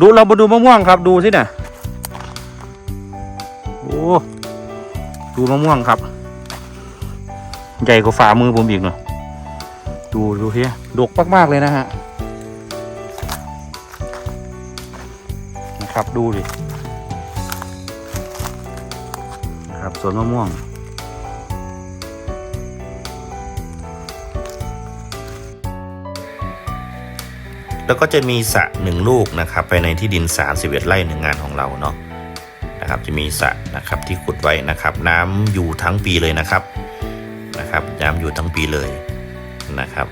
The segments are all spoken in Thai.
ดูเรามาดูมะม่วงครับ ดูสิเนี่ยโอ้ดูมะม่วงครับ ใหญ่กว่าฝ่ามือผมอีกเนาะดูดูเฮียดกมากๆเลยนะฮะนะครับดูดิครับสวนมะม่วง แล้วก็จะมีสระหนึ่งลูกนะครับภายในที่ดิน 31 ไร่หนึ่งงานของเราเนาะนะครับจะมีสระนะครับที่ขุดไว้นะครับ น้ำอยู่ทั้งปีเลยนะครับนะครับ น้ำอยู่ทั้งปีเลยนะครับ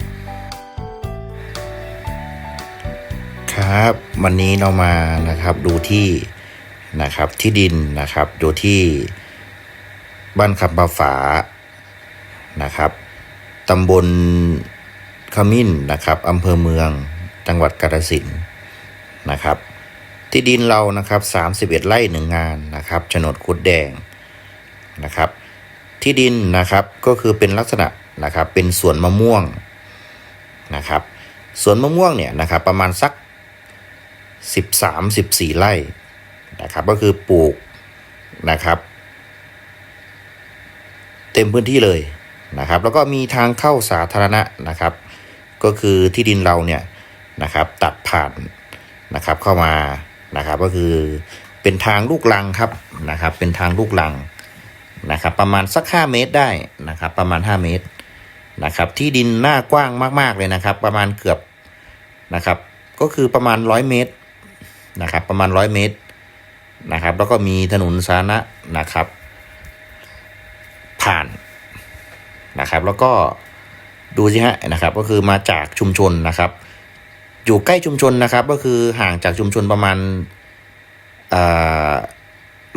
ครับวันนี้เรามานะครับดูที่นะครับที่ดินนะครับดูที่บ้านคำปาฝานะครับตำบลขมิ้นนะครับอำเภอเมือง จังหวัดกาฬสินธุ์นะครับ ที่ดินเรานะครับ 31 ไร่หนึ่งงานนะครับโฉนดคุดแดงนะครับ ที่ดินนะครับก็คือเป็นลักษณะนะครับเป็นสวนมะม่วงนะครับสวนมะม่วงเนี่ยนะครับประมาณสัก 13 14 ไร่นะครับก็คือปลูกนะครับ เต็มพื้นที่เลยนะครับ แล้วก็มีทางเข้าสาธารณะนะครับ ก็คือที่ดินเราเนี่ย นะครับ ตัดผ่านนะครับเข้ามานะครับ ก็คือเป็นทางลูกลังครับนะครับ เป็นทางลูกลังนะครับ ประมาณสัก 5 เมตรได้นะครับ ประมาณ 5 เมตรนะครับ ที่ดินหน้ากว้างมากๆเลยนะครับ ประมาณเกือบนะครับ ก็คือประมาณ 100 เมตรนะครับ ประมาณ 100 เมตรนะครับ แล้วก็มีถนนสาธารณะนะครับ ผ่านนะครับ แล้วก็ดูสิฮะนะครับ ก็คือมาจากชุมชนนะครับ อยู่ใกล้ชุมชนนะครับ ก็คือห่างจากชุมชนประมาณ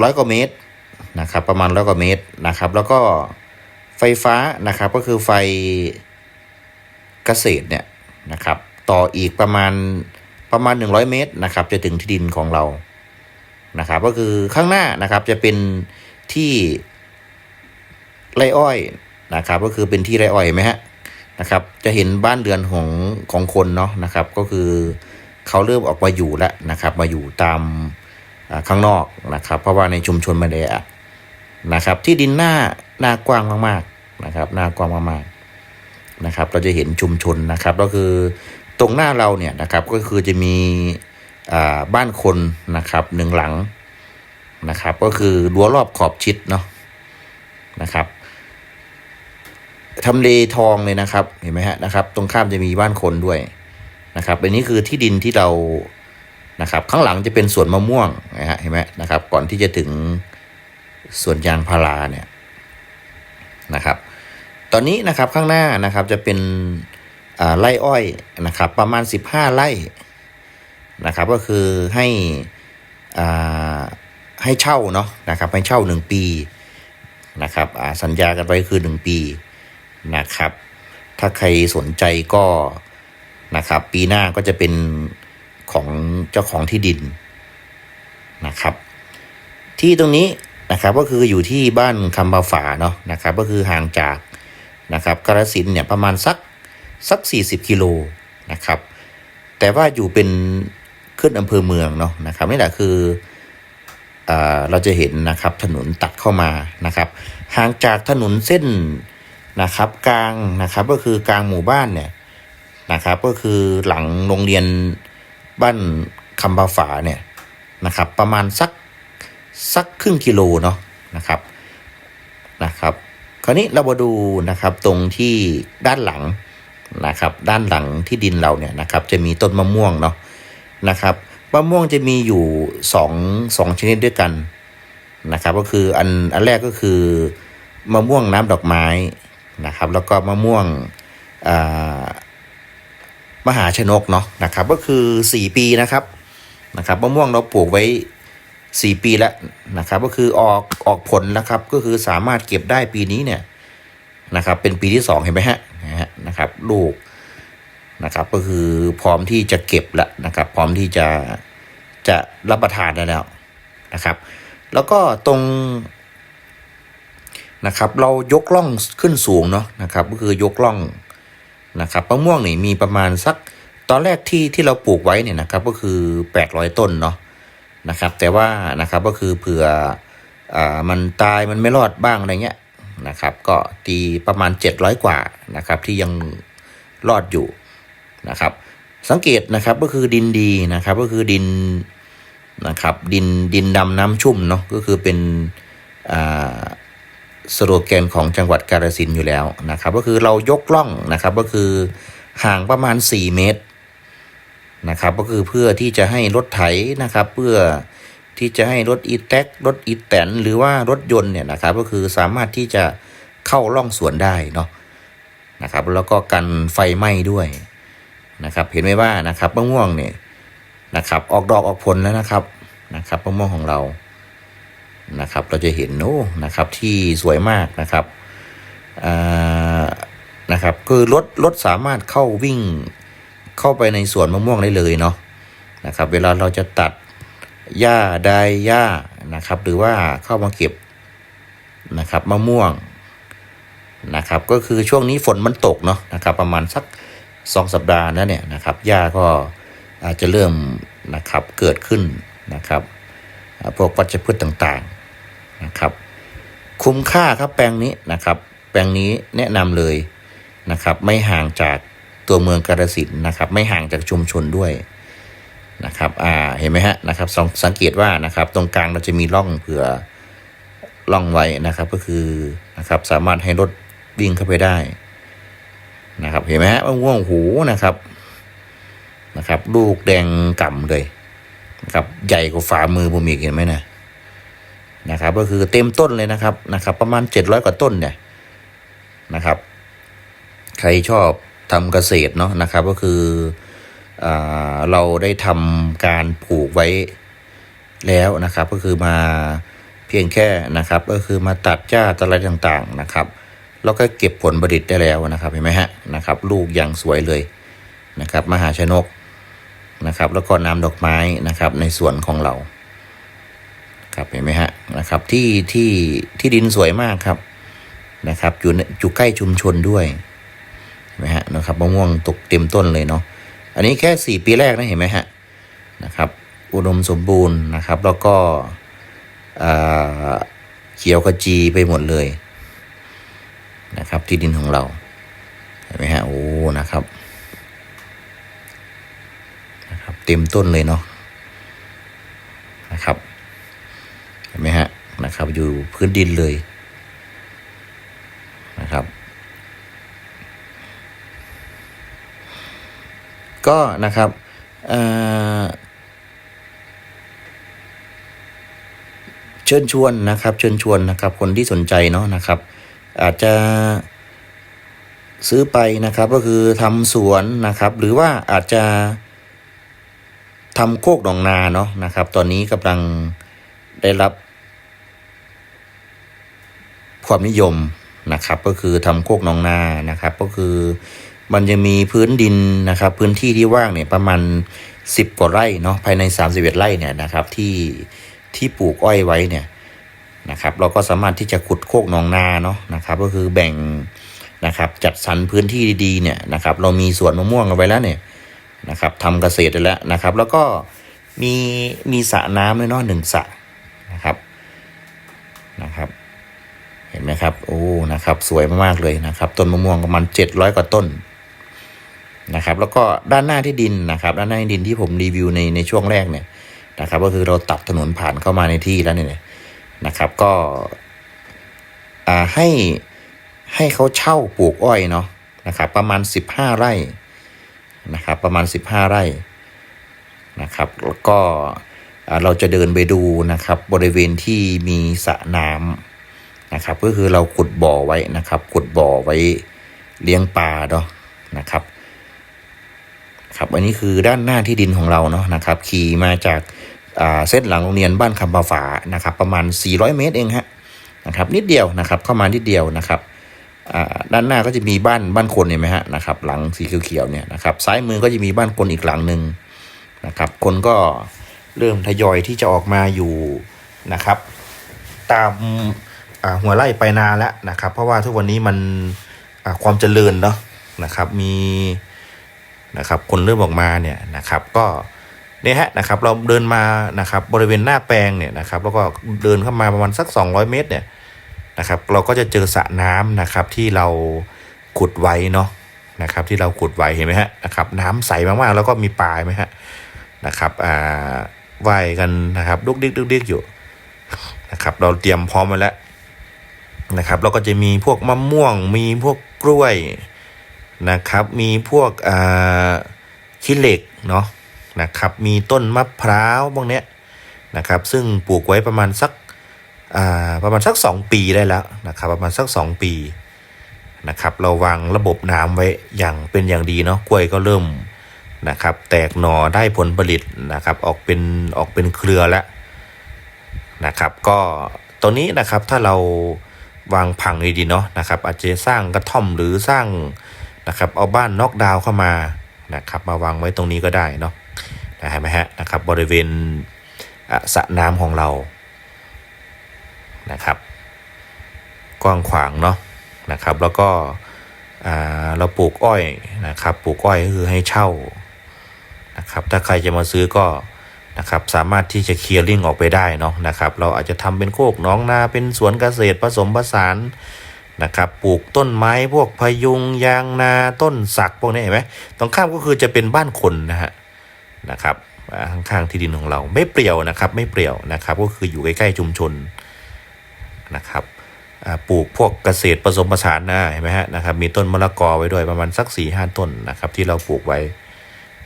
ร้อยกว่าเมตรนะครับ ประมาณร้อยกว่าเมตรนะครับ แล้วก็ไฟฟ้านะครับก็คือไฟเกษตรเนี่ยนะครับ ต่ออีกประมาณประมาณ 100 เมตรนะครับ จะถึงที่ดินของเรานะครับ ก็คือข้างหน้านะครับจะเป็นที่ไร่อ้อยนะครับ ก็คือเป็นที่ไร่อ้อยเห็นไหมฮะ นะครับ จะเห็นบ้านเรือนของของคนเนาะนะครับ ก็คือเขาเริ่มออกมาอยู่แล้วนะครับ มาอยู่ตามข้างนอกนะครับ เพราะว่าในชุมชนม่ได้อัดนะครับ ที่ดินหน้าหน้ากว้างมากๆนะครับ หน้ากว้างมากๆนะครับ เราจะเห็นชุมชนนะครับ ก็คือตรงหน้าเราเนี่ยนะครับก็คือจะมีบ้านคนนะครับหนึ่งหลังนะครับ ก็คือรั้วรอบขอบชิดเนาะนะครับ ทำเลทองเลยนะครับ เห็นไหมฮะนะครับ ตรงข้ามจะมีบ้านคนด้วยนะครับอันนี้คือที่ดินที่เรานะครับ ข้างหลังจะเป็นสวนมะม่วงนะฮะเห็นไหมนะครับ ก่อนที่จะถึงสวนยางพาราเนี่ยนะครับ ตอนนี้นะครับข้างหน้านะครับจะเป็นไร่อ้อยนะครับ ประมาณ 15 ไร่นะครับ ก็คือให้ให้เช่าเนาะนะครับ ให้เช่าหนึ่งปีนะครับสัญญากันไว้คือหนึ่งปี นะครับ ถ้าใครสนใจก็นะครับ ปีหน้าก็จะเป็นของเจ้าของที่ดินนะครับ ที่ตรงนี้นะครับก็คืออยู่ที่บ้านคำบาฝาเนาะนะครับ ก็คือห่างจากนะครับกระสินเนี่ยประมาณสักสัก 40 กิโลนะครับ แต่ว่าอยู่เป็นขึ้นอำเภอเมืองเนาะนะครับนี่แหละคืออ่าเราจะเห็นนะครับถนนตัดเข้ามานะครับ ห่างจากถนนเส้น นะครับ กลางนะครับก็คือกลางหมู่บ้านเนี่ยนะครับ ก็คือหลังโรงเรียนบ้านคำบาฝาเนี่ยนะครับ ประมาณสักสักครึ่งกิโลเนาะนะครับนะครับ คราวนี้เรามาดูนะครับตรงที่ด้านหลังนะครับ ด้านหลังที่ดินเราเนี่ยนะครับ จะมีต้นมะม่วงเนาะนะครับมะม่วงจะมีอยู่สองสองชนิดด้วยกันนะครับ ก็คืออันอันแรกก็คือมะม่วงน้ำดอกไม้ นะครับ แล้วก็มะม่วงมหาชนกเนาะนะครับ ก็คือสี่ปีนะครับนะครับมะม่วงเราปลูกไว้สี่ปีแล้วนะครับ ก็คือออกออกผลแล้วครับ ก็คือสามารถเก็บได้ปีนี้เนี่ยนะครับ เป็นปีที่สองเห็นไหมฮะนะครับ ลูกนะครับ ก็คือพร้อมที่จะเก็บแล้วนะครับ พร้อมที่จะจะรับประทานได้แล้วนะครับ แล้วก็ตรง นะครับ เรายกล่องขึ้นสูงเนาะนะครับ ก็คือยกล่องนะครับมะม่วงนี่มีประมาณสักตอนแรกที่ที่เราปลูกไว้เนี่ยนะครับก็คือแปดร้อยต้นเนาะนะครับ แต่ว่านะครับก็คือเผื่ออ่ามันตายมันไม่รอดบ้างอะไรเงี้ยนะครับ ก็ตีประมาณ 700 กว่านะครับ ที่ยังรอดอยู่นะครับ สังเกตนะครับก็คือดินดีนะครับก็คือดินนะครับ ดินดินดำน้ำชุ่มเนาะก็คือเป็นอ่า สโลแกนของจังหวัดกาฬสินธุ์อยู่แล้วนะครับ ก็คือเรายกล่องนะครับก็คือห่างประมาณ 4 เมตรนะครับ ก็คือเพื่อที่จะให้รถไถนะครับ เพื่อที่จะให้รถอีแท็กรถอีแตนหรือว่ารถยนต์เนี่ยนะครับ ก็คือสามารถที่จะเข้าล่องสวนได้เนาะนะครับ แล้วก็กันไฟไหม้ด้วยนะครับ เห็นไหมว่านะครับมะม่วงเนี่ยนะครับ ออกดอกออกผลแล้วนะครับนะครับมะม่วงของเรา นะครับ เราจะเห็นโอ้นะครับที่สวยมากนะครับนะครับคือรถรถสามารถเข้าวิ่งเข้าไปในสวนมะม่วงได้เลยเนาะนะครับเวลาเราจะตัดหญ้าใดหญ้านะครับ หรือว่าเข้ามาเก็บนะครับมะม่วงนะครับ ก็คือช่วงนี้ฝนมันตกเนาะนะครับ ประมาณสักสองสัปดาห์นะเนี่ยนะครับหญ้าก็อาจจะเริ่มนะครับเกิดขึ้นนะครับพวกวัชพืชต่าง นะครับ คุ้มค่าครับแปลงนี้นะครับ แปลงนี้แนะนำเลยนะครับ ไม่ห่างจากตัวเมืองกาฬสินนะครับ ไม่ห่างจากชุมชนด้วยนะครับ อ่า เห็นไหมฮะนะครับสสังเกตว่านะครับ ตรงกลางเราจะมีร่องเผื่อร่องไว้นะครับ ก็คือนะครับ สามารถให้รถวิ่งเข้าไปได้นะครับ เห็นไหมฮะมะม่วงหูนะครับนะครับ ลูกแดงก่ำเลยนะครับ ใหญ่กว่าฝ่ามือผมอีกเห็นไหมนะ นะครับ ก็คือเต็มต้นเลยนะครับนะครับ ประมาณเจ็ดร้อยกว่าต้นเนี่ยนะครับ ใครชอบทำเกษตรเนาะนะครับ ก็คืออาเราได้ทำการปลูกไว้แล้วนะครับ ก็คือมาเพียงแค่นะครับ ก็คือมาตัดหญ้าตัดอะไรต่างๆนะครับแล้วก็เก็บผลผลิตได้แล้วนะครับเห็นไหมฮะนะครับ ลูกอย่างสวยเลยนะครับ มหาชนกนะครับ แล้วก็น้ำดอกไม้นะครับ ในส่วนของเรา ครับเห็นไหมฮะนะครับที่ที่ที่ดินสวยมากครับนะครับอยู่ในอยู่ใกล้ชุมชนด้วยเห็นไหมฮะนะครับมะม่วงตกเต็มต้นเลยเนาะอันนี้แค่สี่ปีแรกนะเห็นไหมฮะนะครับ อุดมสมบูรณ์นะครับ แล้วก็อ่าเขียวขจีไปหมดเลยนะครับ ที่ดินของเราเห็นไหมฮะโอ้นะครับนะครับ เต็มต้นเลยเนาะนะครับ นะครับ อยู่พื้นดินเลยนะครับ ก็นะครับเชิญชวนนะครับ เชิญชวนนะครับ คนที่สนใจเนาะนะครับ อาจจะซื้อไปนะครับก็คือทำสวนนะครับ หรือว่าอาจจะทำโคกหนองนาเนาะนะครับ ตอนนี้กำลังได้รับ ความนิยมนะครับ ก็คือทำโคกนองนานะครับ ก็คือมันจะมีพื้นดินนะครับ พื้นที่ที่ว่างเนี่ยประมาณสิบกว่าไร่เนาะภายในสามสิบเอ็ดไร่เนี่ยนะครับที่ที่ปลูกอ้อยไว้เนี่ยนะครับ เราก็สามารถที่จะขุดโคกนองนาเนาะนะครับ ก็คือแบ่งนะครับจัดสรรพื้นที่ดีๆเนี่ยนะครับ เรามีสวนมะม่วงเอาไว้แล้วเนี่ยนะครับทำเกษตรได้แล้วนะครับ แล้วก็มีมีสระน้ำด้วยเนาะหนึ่งสระนะครับนะครับ ห็นไหมครับโอ้นะครับ สวยมากๆเลยนะครับ ต้นมะม่วงประมาณเจ็ดร้อยกว่าต้นนะครับ แล้วก็ด้านหน้าที่ดินนะครับ ด้านหน้าที่ดินที่ผมรีวิวในในช่วงแรกเนี่ยนะครับ ก็คือเราตัดถนนผ่านเข้ามาในที่แล้วเนี่ยนะครับ ก็อ่าให้ให้เขาเช่าปลูกอ้อยเนาะนะครับ ประมาณสิบห้าไร่นะครับ ประมาณ 15 ไร่นะครับ แล้วก็อ่าเราจะเดินไปดูนะครับ บริเวณที่มีสระน้ำ นะครับ ก็คือเราขุดบ่อไว้นะครับขุดบ่อไว้เลี้ยงปลาเนาะนะครับ ครับอันนี้คือด้านหน้าที่ดินของเราเนาะนะครับ ขี่มาจากาเส้นหลังโรงเรียนบ้านคำปาฝานะครับ ประมาณ 400 เมตรเองฮะนะครับนิดเดียวนะครับ เข้ามานิดเดียวนะครับด้านหน้าก็จะมีบ้านบ้านคนเห็นไหมฮะนะครับ หลังสีเขียวๆเนี่ยนะครับซ้ายมือก็จะมีบ้านคนอีกหลังหนึ่งนะครับ คนก็เริ่มทยอยที่จะออกมาอยู่นะครับ ตาม หัวไร่ไปนาแล้วนะครับ เพราะว่าทุกวันนี้มันความเจริญเนาะนะครับมีนะครับคนเริ่มออกมาเนี่ยนะครับก็เนี่ยฮะนะครับเราเดินมานะครับบริเวณหน้าแปลงเนี่ยนะครับแล้วก็เดินเข้ามาประมาณสัก 200 เมตรเนี่ยนะครับเราก็จะเจอสระน้ำนะครับที่เราขุดไว้เนาะนะครับที่เราขุดไว้เห็นไหมฮะนะครับน้ำใสมากๆ แล้วก็มีปลาไหมฮะนะครับอ่าว่ายกันนะครับดุกดิกดุกดิกอยู่นะครับเราเตรียมพร้อมไว้แล้ว นะครับเราก็จะมีพวกมะม่วง มีพวกกล้วยนะครับ มีพวกขี้เหล็กเนาะนะครับ มีต้นมะพร้าวพวกเนี้ยนะครับ ซึ่งปลูกไว้ประมาณสักประมาณสักสองปีได้แล้วนะครับ ประมาณสักสองปีนะครับ เราวางระบบน้ำไว้อย่างเป็นอย่างดีเนาะกล้วยก็เริ่มนะครับ แตกหน่อได้ผลผลิตนะครับ ออกเป็นออกเป็นเครือแล้วนะครับ ก็ตัวนี้นะครับถ้าเรา วางผังดีๆเนาะนะครับ อาจจะสร้างกระท่อมหรือสร้างนะครับ เอาบ้านน็อกดาวเข้ามานะครับ มาวางไว้ตรงนี้ก็ได้เนาะนะเห็นไหมฮะนะครับบริเวณสระน้ำของเรานะครับ กว้างขวางเนาะนะครับ แล้วก็เราปลูกอ้อยนะครับ ปลูกอ้อยก็คือให้เช่านะครับ ถ้าใครจะมาซื้อก็ นะครับสามารถที่จะเคลียร์ลิงออกไปได้เนาะนะครับเราอาจจะทำเป็นโคกน้องนาเป็นสวนเกษตรผสมผสานนะครับปลูกต้นไม้พวกพยุงยางนาต้นสักพวกนี้เห็นไหมตรงข้ามก็คือจะเป็นบ้านคนนะฮะนะครับอ่าข้างๆที่ดินของเราไม่เปรี่ยวนะครับไม่เปรี่ยวนะครับก็คืออยู่ใกล้ๆชุมชนนะครับปลูกพวกเกษตรผสมผสานนะเห็นไหมฮะนะครับมีต้นมะละกอไว้ด้วยประมาณสัก4ี่ห้าต้นนะครับที่เราปลูกไว้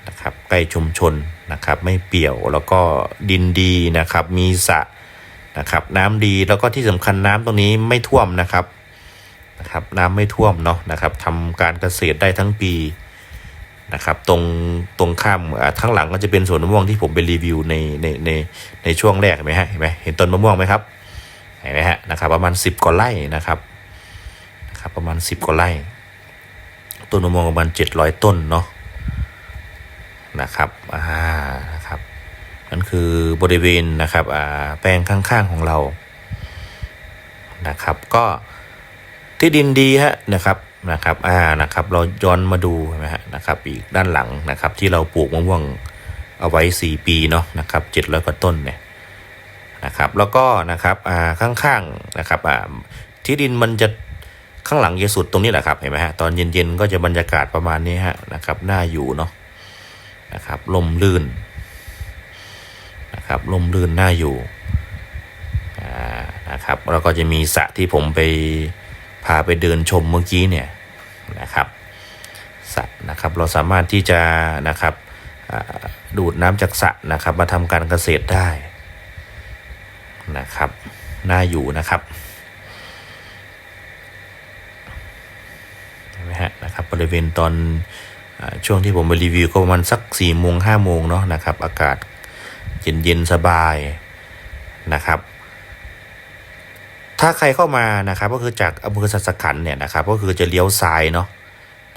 นะครับใกล้ชุมชนนะครับไม่เปี่ยวแล้วก็ดินดีนะครับมีสระนะครับน้ำดีแล้วก็ที่สำคัญน้ำตรงนี้ไม่ท่วมนะครับนะครับน้ำไม่ท่วมเนาะนะครับทำการเกษตรได้ทั้งปีนะครับตรงตรงข้ามทั้งหลังก็จะเป็นสวนมะม่วงที่ผมไปรีวิวในในในในช่วงแรกเห็นไหมฮะเห็นไหมเห็นต้นมะม่วงไหมครับเห็นไหมฮะนะครับประมาณสิบกว่าไร่นะครับนะครับประมาณสิบกว่าไร่ต้นมะม่วงประมาณเจ็ดร้อยต้นเนาะ นะครับอ่านะครับนั่นคือบริเวณนะครับอ่าแปลงข้างๆของเรานะครับ ก็ที่ดินดีฮะนะครับนะครับอ่านะครับ เราย้อนมาดูนไหมฮะนะครับ อีกด้านหลังนะครับ ที่เราปลูกมะม่วงเอาไว้สี่ปีเนาะนะครับเจ็ดร้อยกว่าต้นเนี่ยนะครับแล้วก็นะครับอ่าข้างๆนะครับอ่าที่ดินมันจะข้างหลังเยสุดตรงนี้แหละครับเห็นไหมฮะตอนเย็นๆก็จะบรรยากาศประมาณนี้ฮะนะครับน่าอยู่เนาะ นะครับลมลื่นนะครับลมลื่นน่าอยู่อ่านะครับแล้วก็จะมีสระที่ผมไปพาไปเดินชมเมื่อกี้เนี่ยนะครับสระนะครับเราสามารถที่จะนะครับดูดน้ำจากสระนะครับมาทำการเกษตรได้นะครับน่าอยู่นะครับเห็นไหมฮะนะครับบริเวณตอน ช่วงที่ผมไปรีวิวก็ประมาณสัก4ี่โมงห้าโมงเนาะนะครับ อากาศเย็นเย็นๆสบายนะครับ ถ้าใครเข้ามานะครับก็คือจากอำเภอสัสขันเนี่ยนะครับ ก็คือจะเลี้ยวซ้ายเนาะ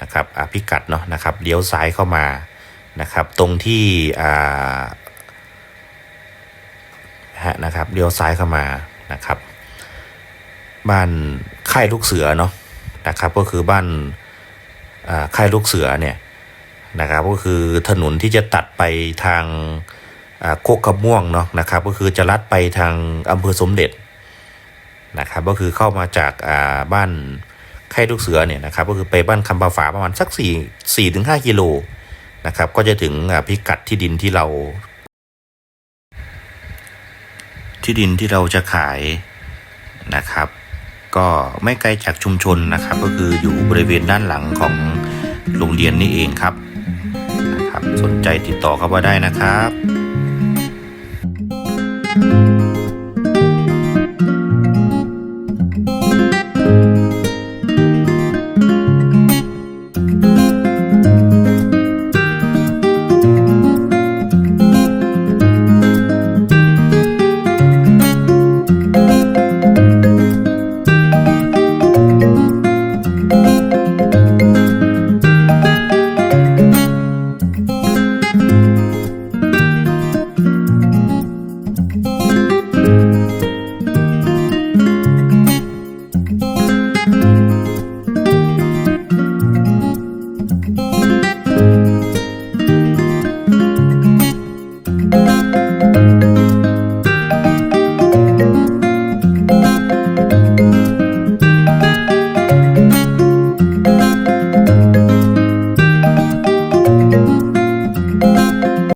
นะครับพิกัดเนาะนะครับเลี้ยวซ้ายเข้ามานะครับ ตรงที่อ่าฮะนะครับเลี้ยวซ้ายเข้ามานะครับ บ้านค่ายลูกเสือเนาะนะครับ ก็คือบ้านค่ายลูกเสือเนี่ย นะครับก็คือถนนที่จะตัดไปทางโคกขม่วงเนาะนะครับก็คือจะลัดไปทางอำเภอสมเด็จนะครับก็คือเข้ามาจากาบ้านค่ายลูกเสือเนี่ยนะครับก็คือไปบ้านคำปาฝาประมาณสักสี่สี่ถึงห้ากิโลนะครับก็จะถึงพิกัดที่ดินที่เรา ที่ดินที่เราจะขายนะครับ ก็ไม่ไกลจากชุมชนนะครับ ก็คืออยู่บริเวณด้านหลังของโรงเรียนนี่เองครับ สนใจติดต่อเข้ามาได้นะครับ